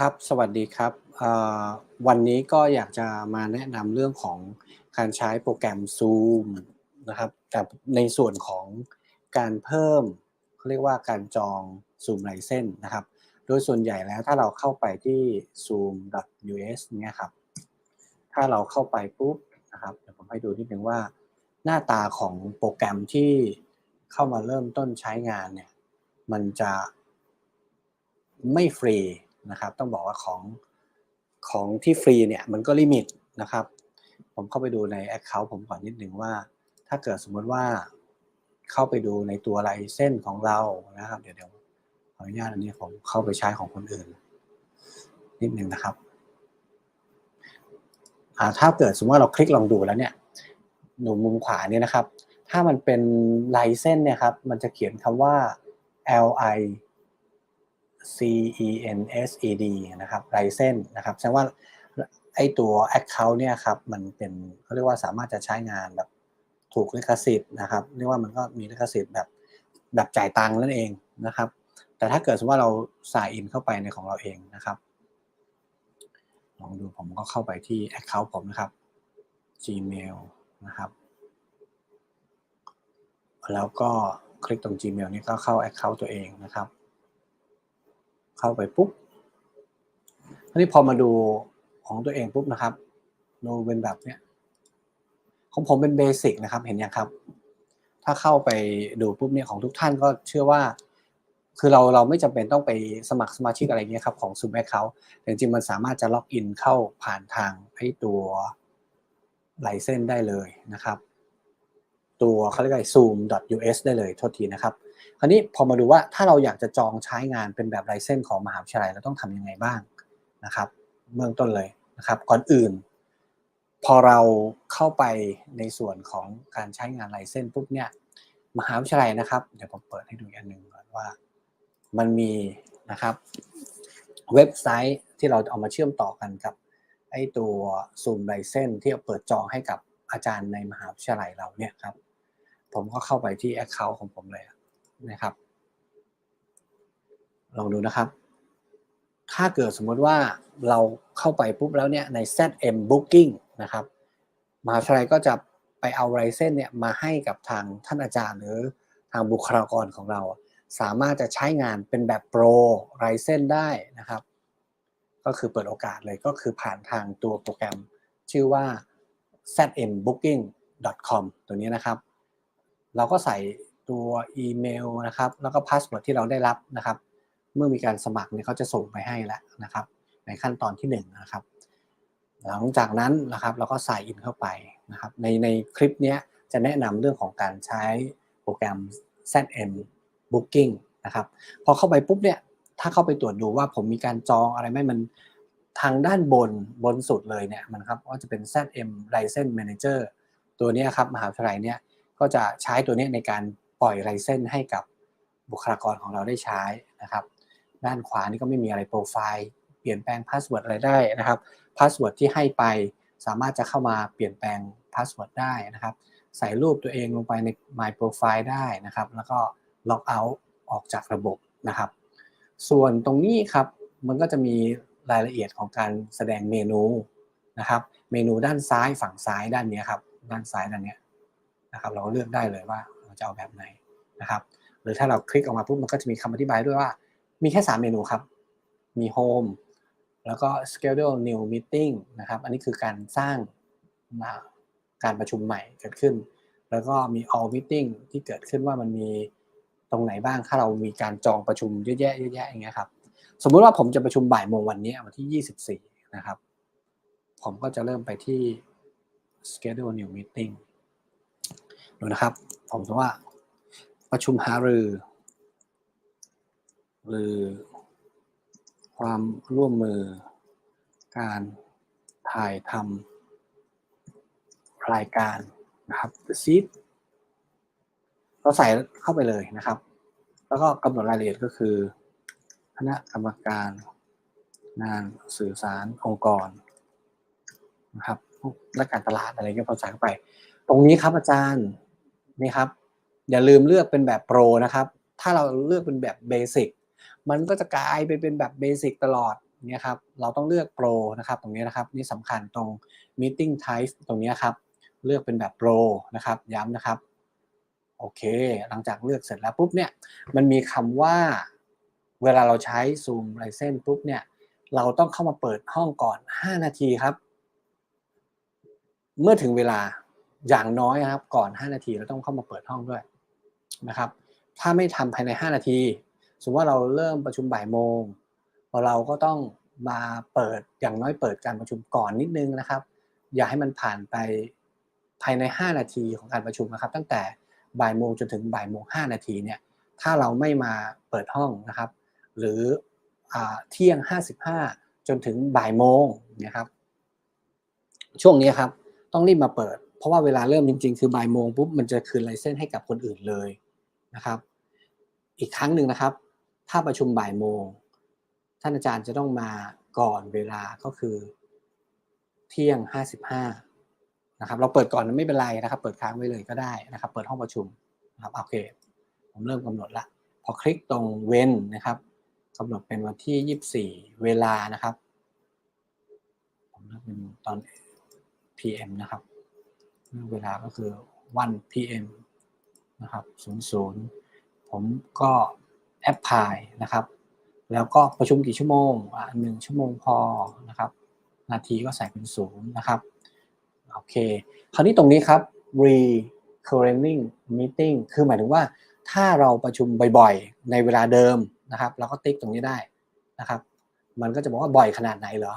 ครับ สวัสดีครับเอ่อวันนี้ก็อยากจะมาแนะนำเรื่องของการใช้โปรแกรม Zoom นะครับ แต่ในส่วนของการเพิ่มเขาเรียกว่าการจอง Zoom License นะครับ โดยส่วนใหญ่แล้วถ้าเราเข้าไปที่ zoom.us เนี่ยครับ ถ้าเราเข้าไปปุ๊บนะครับเดี๋ยวผมให้ดูนิดนึงว่า หน้าตาของโปรแกรมที่เข้ามาเริ่มต้นใช้งานเนี่ย มันจะไม่ฟรี นะครับ ต้องบอกว่าของของที่ฟรีเนี่ยมันก็ลิมิตนะครับ ผมเข้าไปดูใน Account ผมก่อนนิดหนึ่งว่า ถ้าเกิดสมมติว่าเข้าไปดูในตัวลายเส้นของเรานะครับ เดี๋ยวเดี๋ยวขออนุญาตอันนี้ผมเข้าไปใช้ของคนอื่น นิดหนึ่งนะครับถ้าเกิดสมมติว่าเราคลิกลองดูแล้วเนี่ยหนูมุมขวาเนี่ยนะครับ ถ้ามันเป็นลายเส้นเนี่ยครับ มันจะเขียนคำว่า L I C E N S E D นะครับลายเส้นนะครับแสดงว่าไอตัว Account เนี่ยครับมันเป็นเขาเรียกว่าสามารถจะใช้งานแบบถูกลิขสิทธิ์นะครับเรียกว่ามันก็มีลิขสิทธิ์แบบแบบจ่ายตังค์นั่นเองนะครับ แต่ถ้าเกิดสมมติว่าเราสายอินเข้าไปในของเราเองนะครับลองดูผมก็เข้าไปที่ Account ผมนะครับ Gmail นะครับ แล้วก็คลิกตรง Gmail นี้ก็เข้า Account ตัวเองนะครับ เข้าไปปุ๊บทีนี้พอมาดูของตัวเองปุ๊บนะครับดูเป็นแบบเนี้ยของผมเป็นเบสิกนะครับเห็นยังครับ ถ้าเข้าไปดูปุ๊บเนี่ยของทุกท่านก็เชื่อว่า คือเราเราไม่จำเป็นต้องไปสมัครสมาชิกอะไรเงี้ยครับของ Zoom Account แต่จริงมันสามารถจะล็อกอินเข้าผ่านทางไอ้ตัวไลเซนได้เลยนะครับ ตัวเขาเรียกว่า zoom.us ได้เลยโทษทีนะครับ คราวนี้พอมาดูว่าถ้าเราอยากจะจองใช้งานเป็นแบบไลเซนของมหาวิทยาลัยเราต้องทำยังไงบ้างนะครับเบื้องต้นเลยนะครับ ก่อนอื่น พอเราเข้าไปในส่วนของการใช้งานไลเซนปุ๊บเนี่ยมหาวิทยาลัยนะครับ เดี๋ยวผมเปิดให้ดูอันหนึ่งก่อนว่ามันมีนะครับเว็บไซต์ที่เราเอามาเชื่อมต่อกันกับไอตัว Zoom License ที่เปิดจองให้กับอาจารย์ในมหาวิทยาลัยเราเนี่ยครับ ผมก็เข้าไปที่ Account ของผมเลย นะครับ ลองดูนะครับ ถ้าเกิดสมมติว่าเราเข้าไปปุ๊บแล้วเนี่ยใน ZM Booking นะครับมหาวิทยาลัยก็จะไปเอาไลเซนเนี่ยมาให้กับทางท่านอาจารย์ หรือทางบุคลากรของเรา สามารถจะใช้งานเป็นแบบโปรไลเซนได้นะครับ ก็คือเปิดโอกาสเลยก็คือผ่านทางตัวโปรแกรมชื่อว่า zmbooking.com ตัวนี้นะครับ เราก็ใส่ ตัวอีเมลนะครับ แล้วก็พาสเวิร์ดที่เราได้รับนะครับ เมื่อมีการสมัครเนี่ยเขาจะส่งไปให้แล้วนะครับ ในขั้นตอนที่1นนะครับ หลังจากนั้นนะครับเราก็ใส่อินเข้าไปนะครับ ในในคลิปนี้จะแนะนำเรื่องของการใช้โปรแกรม ZM Booking นะครับพอเข้าไปปุ๊บเนี่ยถ้าเข้าไปตรวจดูว่าผมมีการจองอะไรไหมมันทางด้านบนบนสุดเลยเนี่ยมันครับก็จะเป็น ZM License Manager ตัวนี้ครับมหาวิทยาลัยเนี่ยก็จะใช้ตัวนี้ในการ ปล่อยไลเซนให้กับบุคลากรของเราได้ใช้นะครับ ด้านขวานี่ก็ไม่มีอะไรโปรไฟล์ เปลี่ยนแปลงพาสเวิร์ดอะไรได้นะครับพาสเวิร์ดที่ให้ไปสามารถจะเข้ามาเปลี่ยนแปลงพาสเวิร์ดได้นะครับ ใส่รูปตัวเองลงไปใน My Profile ได้นะครับ แล้วก็ล็อกเอาท์ออกจากระบบนะครับ ส่วนตรงนี้ครับมันก็จะมีรายละเอียดของการแสดงเมนูนะครับ เมนูด้านซ้ายฝั่งซ้ายด้านนี้ครับ ด้านซ้ายด้านนี้นะครับ เราเลือกได้เลยว่า เราจะเอาแบบไหนนะครับ หรือถ้าเราคลิกออกมาปุ๊บมันก็จะมีคำอธิบายด้วยว่า มีแค่ 3 เมนูครับ มี Home แล้วก็ Schedule New Meeting นะครับ อันนี้คือการสร้างการประชุมใหม่เกิดขึ้น แล้วก็มี All Meeting ที่เกิดขึ้นว่ามันมีตรงไหนบ้าง ถ้าเรามีการจองประชุมเยอะแยะเยอะแยะอย่างเงี้ยครับ สมมุติว่าผมจะประชุมบ่ายโมงวันนี้วันที่ 24 นะครับ ผมก็จะเริ่มไปที่ Schedule New Meeting ดูนะครับ ผมจะว่า ประชุมหารือ หรือ ความร่วมมือ การถ่ายทำรายการนะครับ The Seed เราใส่เข้าไปเลยนะครับ แล้วก็กำหนดรายละเอียดก็คือ คณะกรรมการงานสื่อสารองค์กรนะครับและการตลาดอะไรเงี้ยพอใส่เข้าไป ตรงนี้ครับอาจารย์ นี่ครับ อย่าลืมเลือกเป็นแบบโปรนะครับ ถ้าเราเลือกเป็นแบบเบสิกมันก็จะกลายไปเป็นแบบเบสิกตลอดเนี่ยครับ เราต้องเลือกโปรนะครับ ตรงนี้นะครับ นี่สำคัญตรง meeting type ตรงนี้ครับ เลือกเป็นแบบโปรนะครับ ย้ำนะครับ โอเค หลังจากเลือกเสร็จแล้วปุ๊บเนี่ย มันมีคำว่า เวลาเราใช้ Zoom l i c e n s ปุ๊บเนี่ย เราต้องเข้ามาเปิดห้องก่อน 5 นาทีครับ เมื่อถึงเวลา อย่างน้อยนะครับก่อน 5 นาทีเราต้องเข้ามาเปิดห้องด้วยนะครับ ถ้าไม่ทำภายใน 5 นาที สมมติว่าเราเริ่มประชุมบ่ายโมงเราก็ต้องมาเปิดอย่างน้อยเปิดการประชุมก่อนนิดนึงนะครับ อย่าให้มันผ่านไปภายใน 5 นาทีของการประชุมนะครับ ตั้งแต่บ่ายโมงจนถึงบ่ายโมง5นาทีเนี่ยถ้าเราไม่มาเปิดห้องนะครับ หรือเที่ยง 55 จนถึงบ่ายโมงนะครับ ช่วงนี้ครับ ต้องรีบมาเปิด ราะว่าเวลาเริ่มจริง ๆ คือบ่ายโมงปุ๊บมันจะคืนไลเซนส์ให้กับคนอื่นเลยนะครับ อีกครั้งหนึ่งนะครับ ถ้าประชุมบ่ายโมง ท่านอาจารย์จะต้องมาก่อนเวลาก็คือ เที่ยง 55นะครับ เราเปิดก่อนไม่เป็นไรนะครับ เปิดค้างไว้เลยก็ได้นะครับ เปิดห้องประชุมนะครับโอเค ผมเริ่มกำหนดละพอคลิกตรงเว้นนะครับกำหนดเป็นวันที่ 24 เวลานะครับผมเลือกเป็นตอน PM นะครับ เวลาก็คือวัน PM นะครับ00 ผมก็แอปพลายนะครับ แล้วก็ประชุมกี่ชั่วโมงอ่าหนึ่งชั่วโมงพอนะครับ นาทีก็ใส่เป็นศูนย์นะครับ โอเค คราวนี้ตรงนี้ครับ recurring meeting คือหมายถึงว่าถ้าเราประชุมบ่อยๆ ในเวลาเดิมนะครับ เราก็ติ๊กตรงนี้ได้นะครับ มันก็จะบอกว่าบ่อยขนาดไหนเหรอ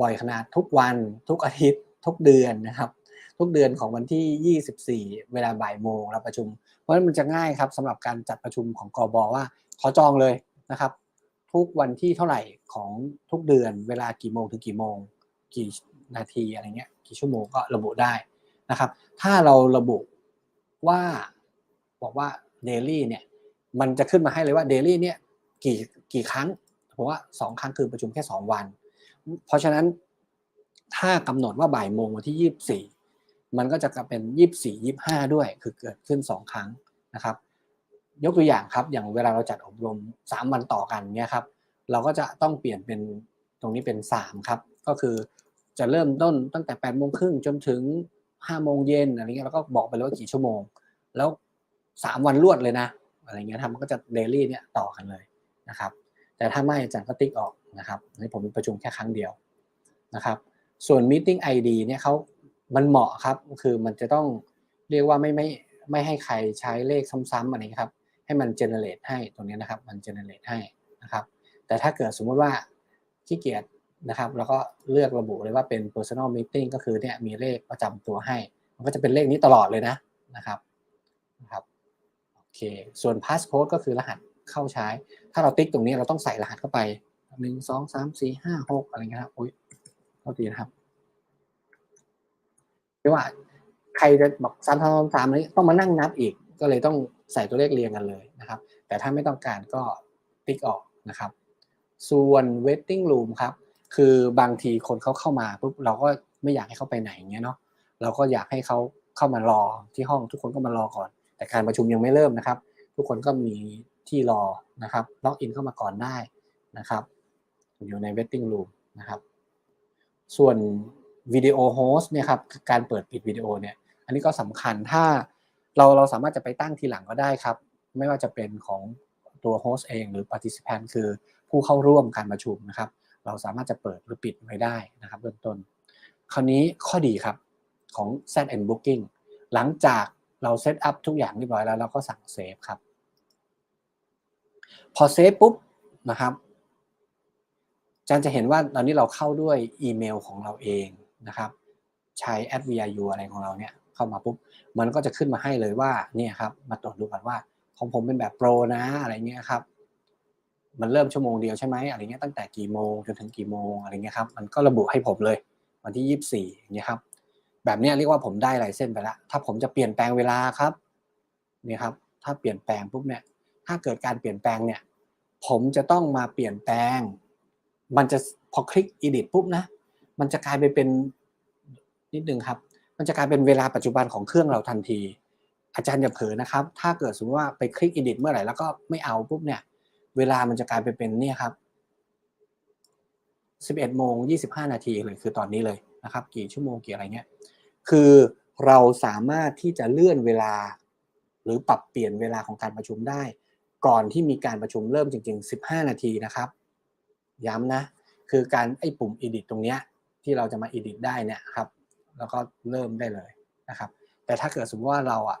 บ่อยขนาดทุกวัน ทุกอาทิตย์ ทุกเดือนนะครับ ทุกเดือนของวันที่ 24 เวลาบ่ายโมงเราประชุม เพราะฉะนั้นมันจะง่ายครับสำหรับการจัดประชุมของกบว่า ขอจองเลยนะครับ ทุกวันที่เท่าไหร่ของทุกเดือน เวลากี่โมงถึงกี่โมง กี่นาทีอะไรเงี้ยกี่ชั่วโมงก็ระบุได้นะครับ ถ้าเราระบุว่าบอกว่าเดลี่เนี่ยมันจะขึ้นมาให้เลยว่าเดลี่เนี่ยกี่กี่ครั้งเพราะว่าสองครั้งคือประชุมแค่สองวัน เพราะฉะนั้นถ้ากำหนดว่าบ่ายโมงวันที่ยี่สิบสี่ มันก็จะกลายเป็นยี่สิบสี่ยี่ห้าด้วย คือเกิดขึ้นสองครั้งนะครับ ยกตัวอย่างครับ อย่างเวลาเราจัดอบรมสามวันต่อกันเนี่ยครับ เราก็จะต้องเปลี่ยนเป็นตรงนี้เป็นสามครับ ก็คือจะเริ่มต้นตั้งแต่แปดโมงครึ่งจนถึงห้าโมงเย็นอะไรเงี้ยแล้วก็บอกไปเลยว่ากี่ชั่วโมง แล้วสามวันรวดเลยนะ อะไรเงี้ยทำมันก็จะเดลี่เนี่ยต่อกันเลยนะครับ แต่ถ้าไม่อาจารย์ก็ติ๊กออกนะครับในผมประชุมแค่ครั้งเดียวนะครับ ส่วน meeting ID เนี่ยเขา มันเหมาะครับคือมันจะต้องเรียกว่าไม่ไม่ไม่ให้ใครใช้เลขซ้ำๆอะไรครับ ให้มัน generate ให้ตรงนี้นะครับ มัน generate ให้นะครับ แต่ถ้าเกิดสมมติว่าขี้เกียจนะครับ แล้วก็เลือกระบุเลยว่าเป็น personal meeting ก็คือเนี่ยมีเลขประจำตัวให้ มันก็จะเป็นเลขนี้ตลอดเลยนะนะครับนะครับโอเคส่วน passcode ก็คือรหัสเข้าใช้ ถ้าเราติ๊กตรงนี้เราต้องใส่รหัสเข้าไปหนึ่งสองสามสี่ห้าหกอะไรเงี้ยครับอุ้ยเท่าทีนะครับ ไม่ว่า ใครจะบอกสามสามสามนี้ต้องมานั่งนับอีก ก็เลยต้องใส่ตัวเลขเรียงกันเลยนะครับ แต่ถ้าไม่ต้องการก็ติ๊กออกนะครับ ส่วน waiting room ครับ คือบางทีคนเขาเข้ามาปุ๊บเราก็ไม่อยากให้เขาไปไหนเงี้ยเนาะเราก็อยากให้เขาเข้ามารอที่ห้องทุกคนก็มารอก่อน แต่การประชุมยังไม่เริ่มนะครับ ทุกคนก็มีที่รอนะครับล็อกอินเข้ามาก่อนได้นะครับ อยู่ใน waiting room นะครับ ส่วน วิดีโอโฮสต์เนี่ยครับการเปิดปิดวิดีโอเนี่ย อันนี้ก็สำคัญถ้าเราเราสามารถจะไปตั้งทีหลังก็ได้ครับ ไม่ว่าจะเป็นของตัวโฮสต์เองหรือ participant คือผู้เข้าร่วมการประชุมนะครับ เราสามารถจะเปิดหรือปิดไว้ได้นะครับเบื้องต้น คราวนี้ข้อดีครับของ Set and Booking หลังจากเราเซตอัพทุกอย่างเรียบร้อยแล้วเราก็สั่งเซฟครับ พอเซฟปุ๊บนะครับจารย์จะเห็นว่าตอนนี้เราเข้าด้วยอีเมลของเราเอง นะครับ ใช้ a d viu อะไรของเราเนี่ยเข้ามาปุ๊บ มันก็จะขึ้นมาให้เลยว่าเนี่ยครับ มาตรวจดูก่อนว่า ของผมเป็นแบบโปรนะอะไรเงี้ยครับมันเริ่มชั่วโมงเดียวใช่ไหมอะไรเงี้ยตั้งแต่กี่โมงจนถึงกี่โมงอะไรเงี้ยครับมันก็ระบุให้ผมเลยวันที่ยี่สิบสี่อย่างเงี้ยครับแบบนี้เรียกว่าผมได้ลายเส้นไปแล้วถ้าผมจะเปลี่ยนแปลงเวลาครับนี่ครับ ถ้าเปลี่ยนแปลงปุ๊บเนี่ย ถ้าเกิดการเปลี่ยนแปลงเนี่ย ผมจะต้องมาเปลี่ยนแปลง มันจะพอคลิก edit ปุ๊บนะ มันจะกลายไปเป็นนิดนึงครับ มันจะกลายเป็นเวลาปัจจุบันของเครื่องเราทันที อาจารย์อย่าเผลอนะครับ ถ้าเกิดสมมติว่าไปคลิก edit เมื่อไหร่แล้วก็ไม่เอาปุ๊บเนี่ย เวลามันจะกลายไปเป็นเนี่ยครับ11โมง25 นาทีเลยคือตอนนี้เลยนะครับ กี่ชั่วโมงกี่อะไรเงี้ย คือเราสามารถที่จะเลื่อนเวลา หรือปรับเปลี่ยนเวลาของการประชุมได้ ก่อนที่มีการประชุมเริ่มจริง ๆ 15 นาทีนะครับ ย้ำนะ คือการไอ้ปุ่ม edit ตรงเนี้ย ที่เราจะมา edit ได้เนี่ยครับ แล้วก็เริ่มได้เลยนะครับ แต่ถ้าเกิดสมมติว่าเราอะ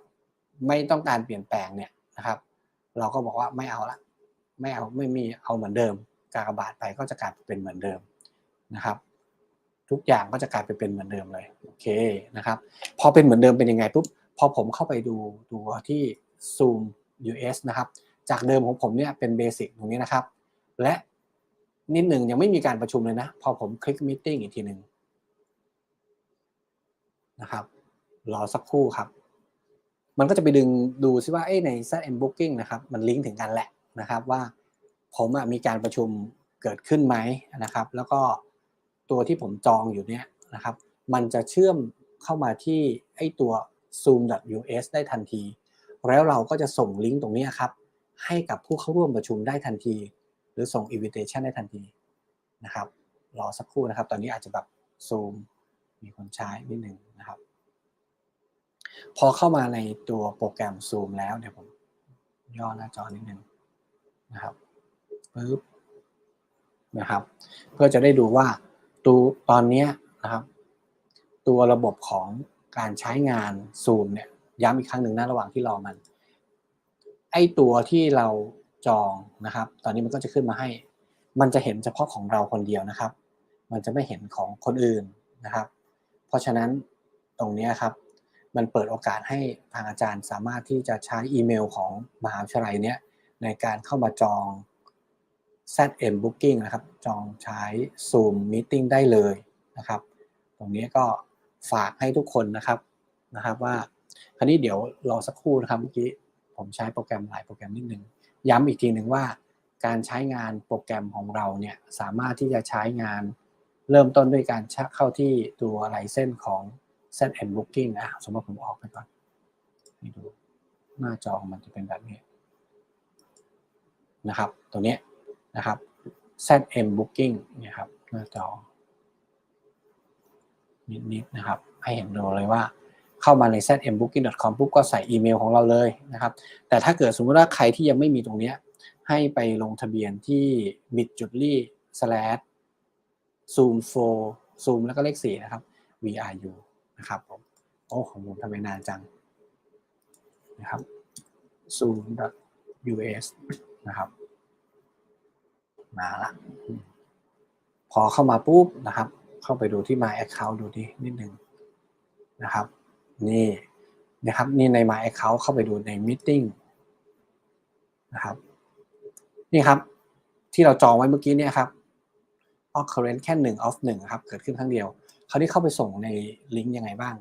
ไม่ต้องการเปลี่ยนแปลงเนี่ยนะครับ เราก็บอกว่าไม่เอาละไม่เอาไม่มีเอาเหมือนเดิม กากบาทไปก็จะกลายเป็นเหมือนเดิมนะครับ ทุกอย่างก็จะกลายไปเป็นเหมือนเดิมเลยโอเคนะครับ พอเป็นเหมือนเดิมเป็นยังไงปุ๊บพอผมเข้าไปดูตัวที่ Zoom US นะครับ จากเดิมของผมเนี่ยเป็นเบสิกตรงนี้นะครับ และ นิดหนึ่งยังไม่มีการประชุมเลยนะ พอผมคลิกมิ e อีกทีหนึ่งนะครับรอสักครู่ครับ มันก็จะไปดึงดูซิว่าใน ZM Booking นะครับ มันลิงก์ถึงกันแหละนะครับว่าผมมีการประชุมเกิดขึ้นไหมนะครับ แล้วก็ตัวที่ผมจองอยู่เนี่ยนะครับ มันจะเชื่อมเข้ามาที่ไอตัว zoom.us ได้ทันที แล้วเราก็จะส่งลิงก์ตรงนี้ครับ ให้กับผู้เข้าร่วมประชุมได้ทันที หรือส่ง invitation ได้ทันทีนะครับ รอสักครู่นะครับ ตอนนี้อาจจะแบบ zoom มีคนใช้นิดหนึ่งนะครับ พอเข้ามาในตัวโปรแกรม Zoom แล้วเดี๋ยวผมย่อหน้าจอนิดหนึ่งนะครับปึ๊บนะครับ เพื่อจะได้ดูว่าตัวตอนนี้นะครับ ตัวระบบของการใช้งาน Zoom เนี่ยย้ำอีกครั้งหนึ่งนะระหว่างที่รอมัน ไอตัวที่เรา จองนะครับ ตอนนี้มันก็จะขึ้นมาให้ มันจะเห็นเฉพาะของเราคนเดียวนะครับ มันจะไม่เห็นของคนอื่นนะครับ เพราะฉะนั้นตรงนี้ครับ มันเปิดโอกาสให้ทางอาจารย์สามารถที่จะใช้อีเมลของมหาวิทยาลัยเนี้ยในการเข้ามาจอง ZM Booking นะครับ จองใช้ Zoom Meeting ได้เลยนะครับ ตรงนี้ก็ฝากให้ทุกคนนะครับนะครับว่า คราวนี้เดี๋ยวรอสักครู่นะครับเมื่อกี้ผมใช้โปรแกรมหลายโปรแกรมนิดนึง ย้ำอีกทีหนึ่งว่าการใช้งานโปรแกรมของเราเนี่ยสามารถที่จะใช้งานเริ่มต้นด้วยการชักเข้าที่ตัวไลเซนของ ZM Booking นะสมมติผมออกไปก่อนให้ดูหน้าจอมันจะเป็นแบบนี้นะครับตัวนี้นะครับ ZM Booking เนี่ยครับหน้าจอนิดๆนะครับ ให้เห็นดูเลยว่า เข้ามาใน zmbooking.com ปุ๊บก็ใส่อีเมลของเราเลยนะครับแต่ถ้าเกิดสมมติว่าใครที่ยังไม่มีตรงนี้ให้ไปลงทะเบียนที่ bit.ly slash zoom 4 zoom แล้วก็เลข4นะครับ VRU นะครับผมโอ้ของผมทำไมนานจังนะครับ zoom.us นะครับ มาละพอเข้ามาปุ๊บนะครับ เข้าไปดูที่ My Account ดูดินิดนึงนะครับ นี่นะครับนี่ใน My Account เข้าไปดูใน Meeting นะครับนี่ครับ ที่เราจองไว้เมื่อกี้เนี่ยครับ occurrence แค่หนึ่ง of หนึ่งครับ เกิดขึ้นครั้งเดียวคราวนี้เข้าไปส่งในลิงก์ยังไงบ้าง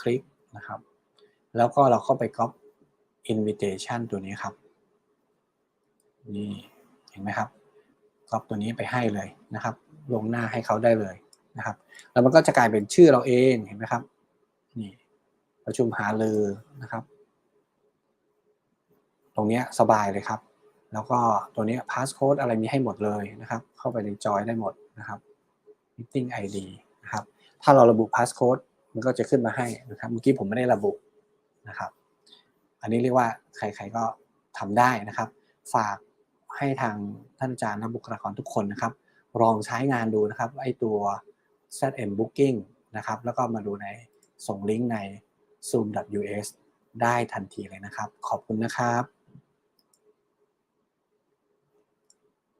คลิกนะครับ แล้วก็เราเข้าไป copy invitation ตัวนี้ครับ นี่เห็นไหมครับก๊อปตัวนี้ไปให้เลยนะครับ ลงหน้าให้เขาได้เลยนะครับ แล้วมันก็จะกลายเป็นชื่อเราเองเห็นไหมครับ ประชุมหาลือนะครับ ตรงนี้สบายเลยครับ แล้วก็ตัวนี้พาสโค้ดอะไรมีให้หมดเลยนะครับ เข้าไปในจอยได้หมดนะครับ meeting ID นะครับ ถ้าเราระบุพาสโค้ดมันก็จะขึ้นมาให้นะครับ เมื่อกี้ผมไม่ได้ระบุนะครับ อันนี้เรียกว่าใครๆก็ทำได้นะครับ ฝากให้ทางท่านอาจารย์และบุคลากรทุกคนนะครับ ลองใช้งานดูนะครับไอตัว ZM Booking นะครับ แล้วก็มาดูในส่งลิงก์ใน zoom.us ได้ทันทีเลยนะครับ ขอบคุณนะครับ